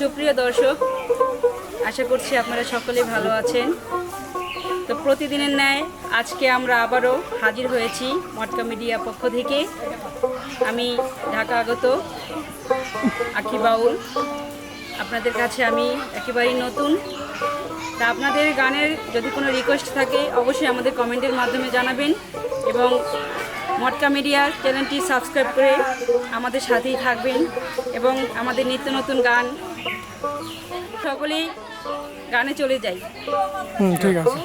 সুপ্রিয় দর্শক, আশা করছি আপনারা সকলে ভালো আছেন। তো প্রতিদিনের ন্যায় আজকে আমরা আবারও হাজির হয়েছি মটকা মিডিয়া পক্ষ থেকে। আমি ঢাকা আগত আখি বাউল আপনাদের কাছে আমি একেবারেই নতুন। তা আপনাদের গানের যদি কোনো রিকোয়েস্ট থাকে, অবশ্যই আমাদের কমেন্টের মাধ্যমে জানাবেন এবং মটকা মিডিয়ার চ্যানেলটি সাবস্ক্রাইব করে আমাদের সাথেই থাকবেন এবং আমাদের নিত্য নতুন গান সকলেই গানে চলে যাই। ঠিক আছে।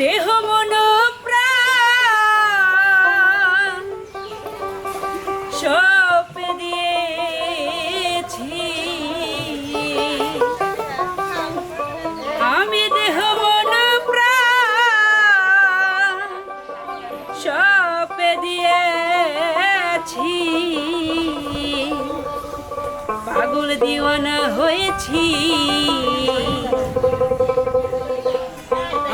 দেহ মন প্রাণ সব দিয়েছি। পাগল দিওয়ানা হয়েছি।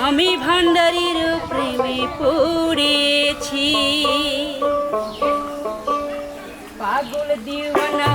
আমি ভান্ডারির প্রেমে পড়েছি। পাগল দিওয়ানা